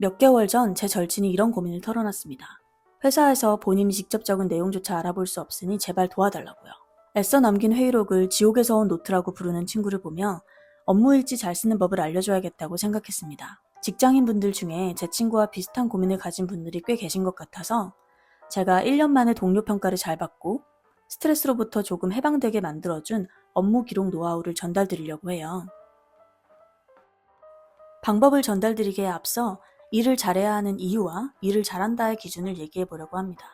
몇 개월 전 제 절친이 이런 고민을 털어놨습니다. 회사에서 본인이 직접 적은 내용조차 알아볼 수 없으니 제발 도와달라고요. 애써 남긴 회의록을 지옥에서 온 노트라고 부르는 친구를 보며 업무 일지 잘 쓰는 법을 알려줘야겠다고 생각했습니다. 직장인 분들 중에 제 친구와 비슷한 고민을 가진 분들이 꽤 계신 것 같아서 제가 1년 만에 동료 평가를 잘 받고 스트레스로부터 조금 해방되게 만들어준 업무 기록 노하우를 전달드리려고 해요. 방법을 전달드리기에 앞서 일을 잘해야 하는 이유와 일을 잘한다의 기준을 얘기해 보려고 합니다.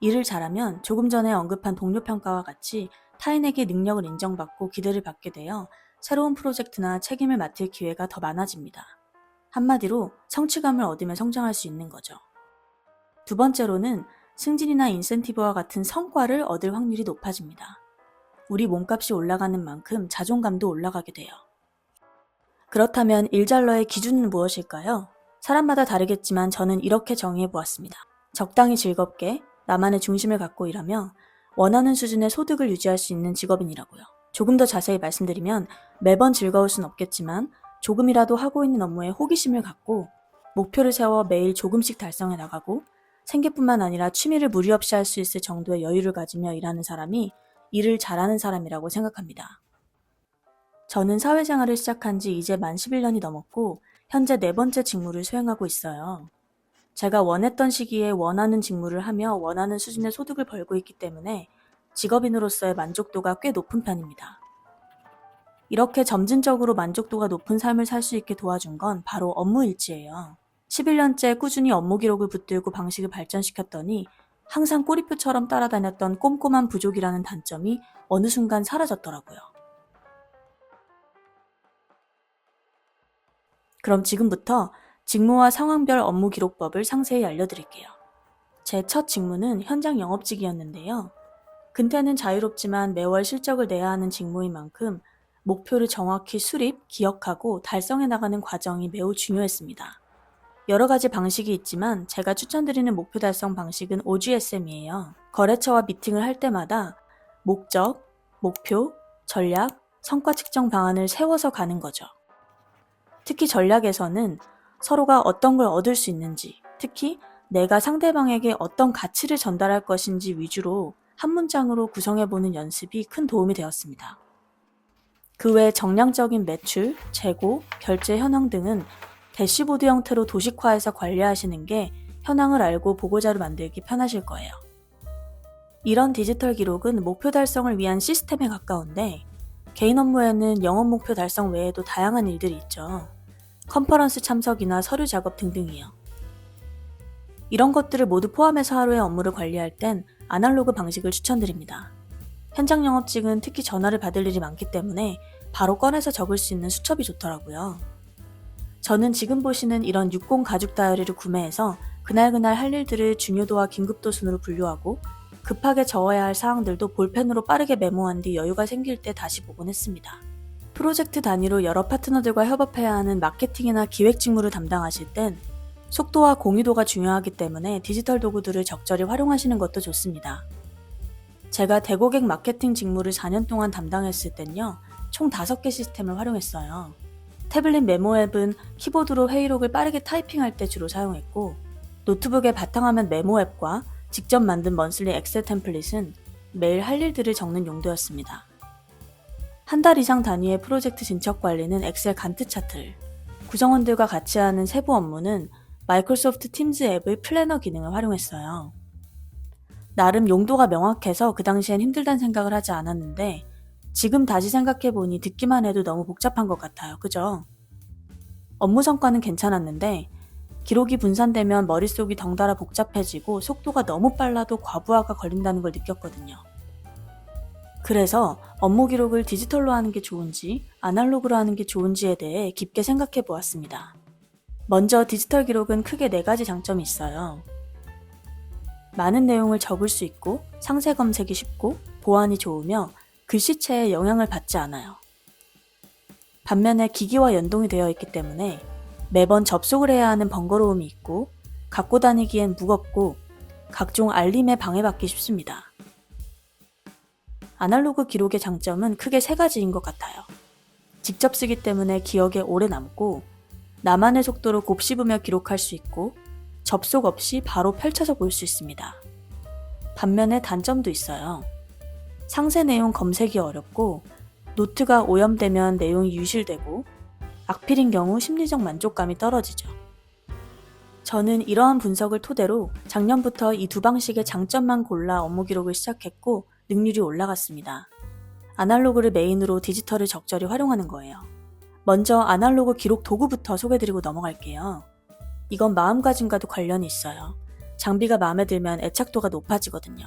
일을 잘하면 조금 전에 언급한 동료 평가와 같이 타인에게 능력을 인정받고 기대를 받게 되어 새로운 프로젝트나 책임을 맡을 기회가 더 많아집니다. 한마디로 성취감을 얻으며 성장할 수 있는 거죠. 두 번째로는 승진이나 인센티브와 같은 성과를 얻을 확률이 높아집니다. 우리 몸값이 올라가는 만큼 자존감도 올라가게 돼요. 그렇다면 일잘러의 기준은 무엇일까요? 사람마다 다르겠지만 저는 이렇게 정의해 보았습니다. 적당히 즐겁게 나만의 중심을 갖고 일하며 원하는 수준의 소득을 유지할 수 있는 직업인이라고요. 조금 더 자세히 말씀드리면 매번 즐거울 순 없겠지만 조금이라도 하고 있는 업무에 호기심을 갖고 목표를 세워 매일 조금씩 달성해 나가고 생계뿐만 아니라 취미를 무리 없이 할 수 있을 정도의 여유를 가지며 일하는 사람이 일을 잘하는 사람이라고 생각합니다. 저는 사회생활을 시작한 지 이제 만 11년이 넘었고 현재 네 번째 직무를 수행하고 있어요. 제가 원했던 시기에 원하는 직무를 하며 원하는 수준의 소득을 벌고 있기 때문에 직업인으로서의 만족도가 꽤 높은 편입니다. 이렇게 점진적으로 만족도가 높은 삶을 살 수 있게 도와준 건 바로 업무 일지예요. 11년째 꾸준히 업무 기록을 붙들고 방식을 발전시켰더니 항상 꼬리표처럼 따라다녔던 꼼꼼한 부족이라는 단점이 어느 순간 사라졌더라고요. 그럼 지금부터 직무와 상황별 업무 기록법을 상세히 알려드릴게요. 제 첫 직무는 현장 영업직이었는데요. 근태는 자유롭지만 매월 실적을 내야 하는 직무인 만큼 목표를 정확히 수립, 기억하고 달성해 나가는 과정이 매우 중요했습니다. 여러 가지 방식이 있지만 제가 추천드리는 목표 달성 방식은 OGSM이에요. 거래처와 미팅을 할 때마다 목적, 목표, 전략, 성과 측정 방안을 세워서 가는 거죠. 특히 전략에서는 서로가 어떤 걸 얻을 수 있는지, 특히 내가 상대방에게 어떤 가치를 전달할 것인지 위주로 한 문장으로 구성해보는 연습이 큰 도움이 되었습니다. 그 외 정량적인 매출, 재고, 결제 현황 등은 대시보드 형태로 도식화해서 관리하시는 게 현황을 알고 보고자료 만들기 편하실 거예요. 이런 디지털 기록은 목표 달성을 위한 시스템에 가까운데 개인 업무에는 영업 목표 달성 외에도 다양한 일들이 있죠. 컨퍼런스 참석이나 서류 작업 등등이요. 이런 것들을 모두 포함해서 하루의 업무를 관리할 땐 아날로그 방식을 추천드립니다. 현장 영업직은 특히 전화를 받을 일이 많기 때문에 바로 꺼내서 적을 수 있는 수첩이 좋더라고요. 저는 지금 보시는 이런 60 가죽 다이어리를 구매해서 그날그날 할 일들을 중요도와 긴급도 순으로 분류하고 급하게 적어야 할 사항들도 볼펜으로 빠르게 메모한 뒤 여유가 생길 때 다시 보곤 했습니다. 프로젝트 단위로 여러 파트너들과 협업해야 하는 마케팅이나 기획 직무를 담당하실 땐 속도와 공유도가 중요하기 때문에 디지털 도구들을 적절히 활용하시는 것도 좋습니다. 제가 대고객 마케팅 직무를 4년 동안 담당했을 땐요, 총 5개 시스템을 활용했어요. 태블릿 메모 앱은 키보드로 회의록을 빠르게 타이핑할 때 주로 사용했고, 노트북의 바탕화면 메모 앱과 직접 만든 먼슬리 엑셀 템플릿은 매일 할 일들을 적는 용도였습니다. 한 달 이상 단위의 프로젝트 진척 관리는 엑셀 간트 차트를, 구성원들과 같이 하는 세부 업무는 마이크로소프트 팀즈 앱의 플래너 기능을 활용했어요. 나름 용도가 명확해서 그 당시엔 힘들단 생각을 하지 않았는데 지금 다시 생각해보니 듣기만 해도 너무 복잡한 것 같아요. 그죠? 업무 성과는 괜찮았는데 기록이 분산되면 머릿속이 덩달아 복잡해지고 속도가 너무 빨라도 과부하가 걸린다는 걸 느꼈거든요. 그래서 업무 기록을 디지털로 하는 게 좋은지 아날로그로 하는 게 좋은지에 대해 깊게 생각해 보았습니다. 먼저 디지털 기록은 크게 네 가지 장점이 있어요. 많은 내용을 적을 수 있고 상세 검색이 쉽고 보안이 좋으며 글씨체에 영향을 받지 않아요. 반면에 기기와 연동이 되어 있기 때문에 매번 접속을 해야 하는 번거로움이 있고 갖고 다니기엔 무겁고 각종 알림에 방해받기 쉽습니다. 아날로그 기록의 장점은 크게 세 가지인 것 같아요. 직접 쓰기 때문에 기억에 오래 남고 나만의 속도로 곱씹으며 기록할 수 있고 접속 없이 바로 펼쳐서 볼 수 있습니다. 반면에 단점도 있어요. 상세 내용 검색이 어렵고 노트가 오염되면 내용이 유실되고 악필인 경우 심리적 만족감이 떨어지죠. 저는 이러한 분석을 토대로 작년부터 이 두 방식의 장점만 골라 업무 기록을 시작했고 능률이 올라갔습니다. 아날로그를 메인으로 디지털을 적절히 활용하는 거예요. 먼저 아날로그 기록 도구부터 소개드리고 넘어갈게요. 이건 마음가짐과도 관련이 있어요. 장비가 마음에 들면 애착도가 높아지거든요.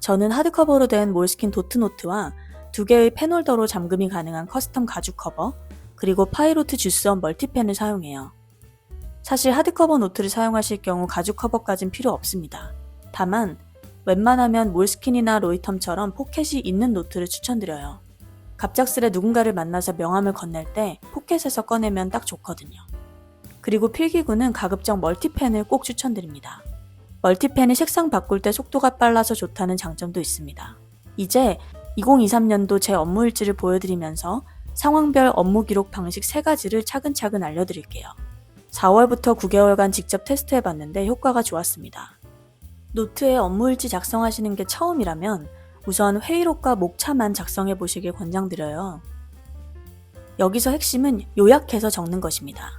저는 하드커버로 된 몰스킨 도트노트와 두 개의 펜홀더로 잠금이 가능한 커스텀 가죽 커버, 그리고 파이로트 주스원 멀티펜을 사용해요. 사실 하드커버 노트를 사용하실 경우 가죽 커버까진 필요 없습니다. 다만 웬만하면 몰스킨이나 로이텀처럼 포켓이 있는 노트를 추천드려요. 갑작스레 누군가를 만나서 명함을 건넬 때 포켓에서 꺼내면 딱 좋거든요. 그리고 필기구는 가급적 멀티펜을 꼭 추천드립니다. 멀티펜이 색상 바꿀 때 속도가 빨라서 좋다는 장점도 있습니다. 이제 2023년도 제 업무 일지를 보여드리면서 상황별 업무 기록 방식 3가지를 차근차근 알려드릴게요. 4월부터 9개월간 직접 테스트해봤는데 효과가 좋았습니다. 노트에 업무일지 작성하시는 게 처음이라면 우선 회의록과 목차만 작성해 보시길 권장드려요. 여기서 핵심은 요약해서 적는 것입니다.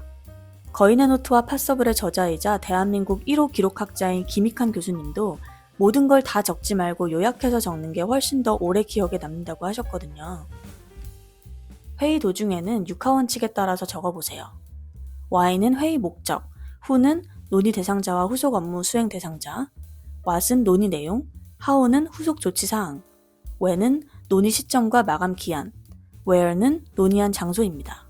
거인의 노트와 팟서블의 저자이자 대한민국 1호 기록학자인 김익한 교수님도 모든 걸 다 적지 말고 요약해서 적는 게 훨씬 더 오래 기억에 남는다고 하셨거든요. 회의 도중에는 육하 원칙에 따라서 적어보세요. Y는 회의 목적, Who는 논의 대상자와 후속 업무 수행 대상자, What은 논의 내용, How는 후속 조치 사항, When은 논의 시점과 마감 기한, Where는 논의한 장소입니다.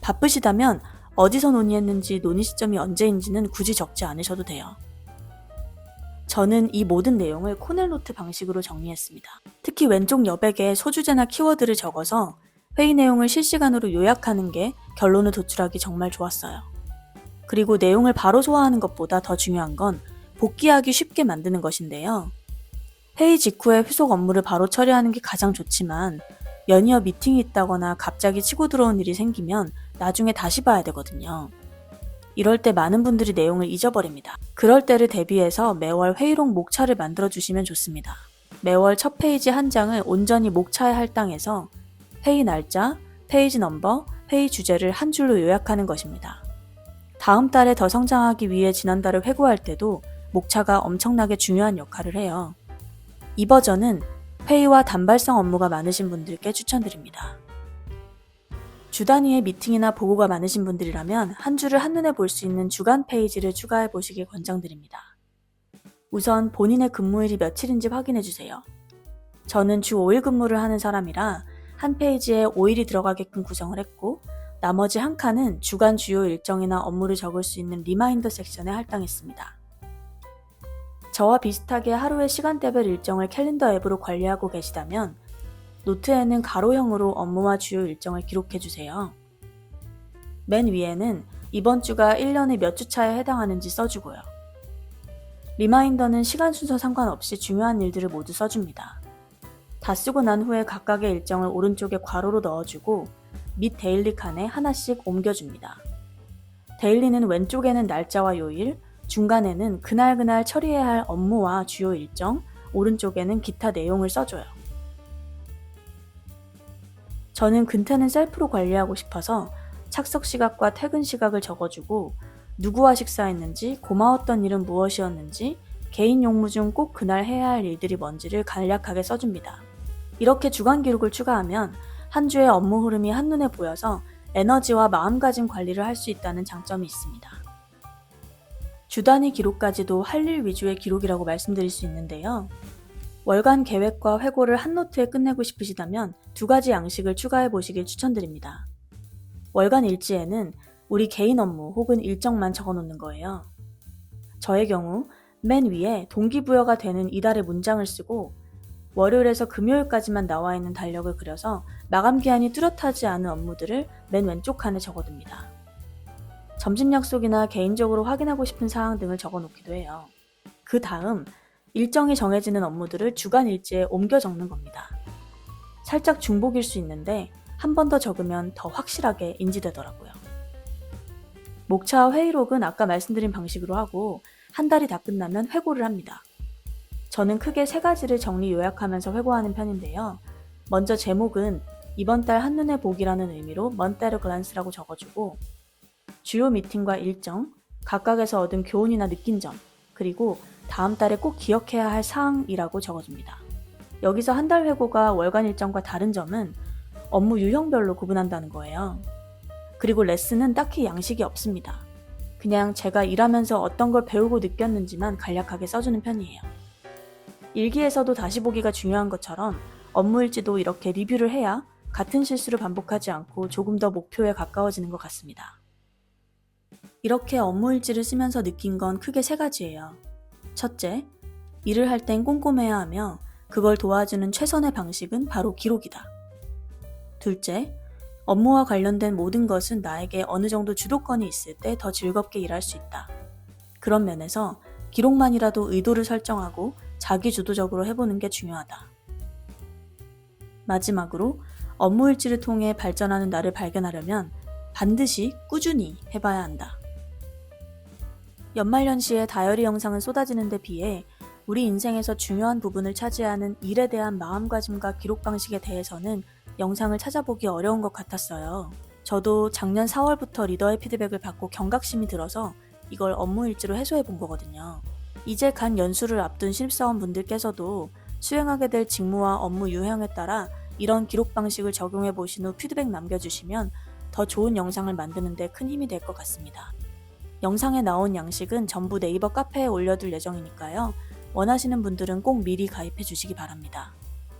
바쁘시다면 어디서 논의했는지 논의 시점이 언제인지는 굳이 적지 않으셔도 돼요. 저는 이 모든 내용을 코넬노트 방식으로 정리했습니다. 특히 왼쪽 여백에 소주제나 키워드를 적어서 회의 내용을 실시간으로 요약하는 게 결론을 도출하기 정말 좋았어요. 그리고 내용을 바로 소화하는 것보다 더 중요한 건 복귀하기 쉽게 만드는 것인데요. 회의 직후에 후속 업무를 바로 처리하는 게 가장 좋지만 연이어 미팅이 있다거나 갑자기 치고 들어온 일이 생기면 나중에 다시 봐야 되거든요. 이럴 때 많은 분들이 내용을 잊어버립니다. 그럴 때를 대비해서 매월 회의록 목차를 만들어 주시면 좋습니다. 매월 첫 페이지 한 장을 온전히 목차에 할당해서 회의 날짜, 페이지 넘버, 회의 주제를 한 줄로 요약하는 것입니다. 다음 달에 더 성장하기 위해 지난달을 회고할 때도 목차가 엄청나게 중요한 역할을 해요. 이 버전은 회의와 단발성 업무가 많으신 분들께 추천드립니다. 주 단위의 미팅이나 보고가 많으신 분들이라면 한 주를 한눈에 볼 수 있는 주간 페이지를 추가해 보시길 권장드립니다. 우선 본인의 근무일이 며칠인지 확인해 주세요. 저는 주 5일 근무를 하는 사람이라 한 페이지에 5일이 들어가게끔 구성을 했고 나머지 한 칸은 주간 주요 일정이나 업무를 적을 수 있는 리마인더 섹션에 할당했습니다. 저와 비슷하게 하루의 시간대별 일정을 캘린더 앱으로 관리하고 계시다면 노트에는 가로형으로 업무와 주요 일정을 기록해 주세요. 맨 위에는 이번 주가 1년의 몇 주 차에 해당하는지 써주고요. 리마인더는 시간 순서 상관없이 중요한 일들을 모두 써줍니다. 다 쓰고 난 후에 각각의 일정을 오른쪽에 괄호로 넣어주고 밑 데일리 칸에 하나씩 옮겨줍니다. 데일리는 왼쪽에는 날짜와 요일, 중간에는 그날그날 처리해야 할 업무와 주요 일정, 오른쪽에는 기타 내용을 써줘요. 저는 근태는 셀프로 관리하고 싶어서 착석 시각과 퇴근 시각을 적어주고 누구와 식사했는지, 고마웠던 일은 무엇이었는지, 개인 용무 중 꼭 그날 해야 할 일들이 뭔지를 간략하게 써줍니다. 이렇게 주간 기록을 추가하면 한 주의 업무 흐름이 한눈에 보여서 에너지와 마음가짐 관리를 할 수 있다는 장점이 있습니다. 주 단위 기록까지도 할 일 위주의 기록이라고 말씀드릴 수 있는데요. 월간 계획과 회고를 한 노트에 끝내고 싶으시다면 두 가지 양식을 추가해 보시길 추천드립니다. 월간 일지에는 우리 개인 업무 혹은 일정만 적어 놓는 거예요. 저의 경우 맨 위에 동기부여가 되는 이달의 문장을 쓰고 월요일에서 금요일까지만 나와 있는 달력을 그려서 마감 기한이 뚜렷하지 않은 업무들을 맨 왼쪽 칸에 적어둡니다. 점심 약속이나 개인적으로 확인하고 싶은 사항 등을 적어 놓기도 해요. 그 다음 일정이 정해지는 업무들을 주간 일지에 옮겨 적는 겁니다. 살짝 중복일 수 있는데 한 번 더 적으면 더 확실하게 인지되더라고요. 목차 회의록은 아까 말씀드린 방식으로 하고 한 달이 다 끝나면 회고를 합니다. 저는 크게 세 가지를 정리 요약하면서 회고하는 편인데요. 먼저 제목은 이번 달 한눈에 보기라는 의미로 먼때르 글란스라고 적어주고 주요 미팅과 일정, 각각에서 얻은 교훈이나 느낀 점, 그리고 다음 달에 꼭 기억해야 할 사항이라고 적어줍니다. 여기서 한 달 회고가 월간 일정과 다른 점은 업무 유형별로 구분한다는 거예요. 그리고 레슨은 딱히 양식이 없습니다. 그냥 제가 일하면서 어떤 걸 배우고 느꼈는지만 간략하게 써주는 편이에요. 일기에서도 다시 보기가 중요한 것처럼 업무일지도 이렇게 리뷰를 해야 같은 실수를 반복하지 않고 조금 더 목표에 가까워지는 것 같습니다. 이렇게 업무 일지를 쓰면서 느낀 건 크게 세 가지예요. 첫째, 일을 할 땐 꼼꼼해야 하며 그걸 도와주는 최선의 방식은 바로 기록이다. 둘째, 업무와 관련된 모든 것은 나에게 어느 정도 주도권이 있을 때 더 즐겁게 일할 수 있다. 그런 면에서 기록만이라도 의도를 설정하고 자기 주도적으로 해보는 게 중요하다. 마지막으로 업무 일지를 통해 발전하는 나를 발견하려면 반드시 꾸준히 해봐야 한다. 연말연시에 다이어리 영상은 쏟아지는 데 비해 우리 인생에서 중요한 부분을 차지하는 일에 대한 마음가짐과 기록 방식에 대해서는 영상을 찾아보기 어려운 것 같았어요. 저도 작년 4월부터 리더의 피드백을 받고 경각심이 들어서 이걸 업무 일지로 해소해 본 거거든요. 이제 간 연수를 앞둔 신입사원 분들께서도 수행하게 될 직무와 업무 유형에 따라 이런 기록 방식을 적용해 보신 후 피드백 남겨주시면 더 좋은 영상을 만드는 데 큰 힘이 될 것 같습니다. 영상에 나온 양식은 전부 네이버 카페에 올려둘 예정이니까요. 원하시는 분들은 꼭 미리 가입해 주시기 바랍니다.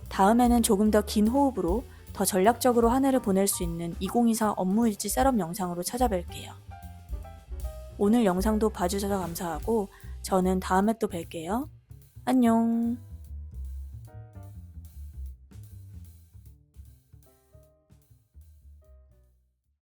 다음에는 조금 더 긴 호흡으로 더 전략적으로 한 해를 보낼 수 있는 2024 업무일지 셋업 영상으로 찾아뵐게요. 오늘 영상도 봐주셔서 감사하고 저는 다음에 또 뵐게요. 안녕.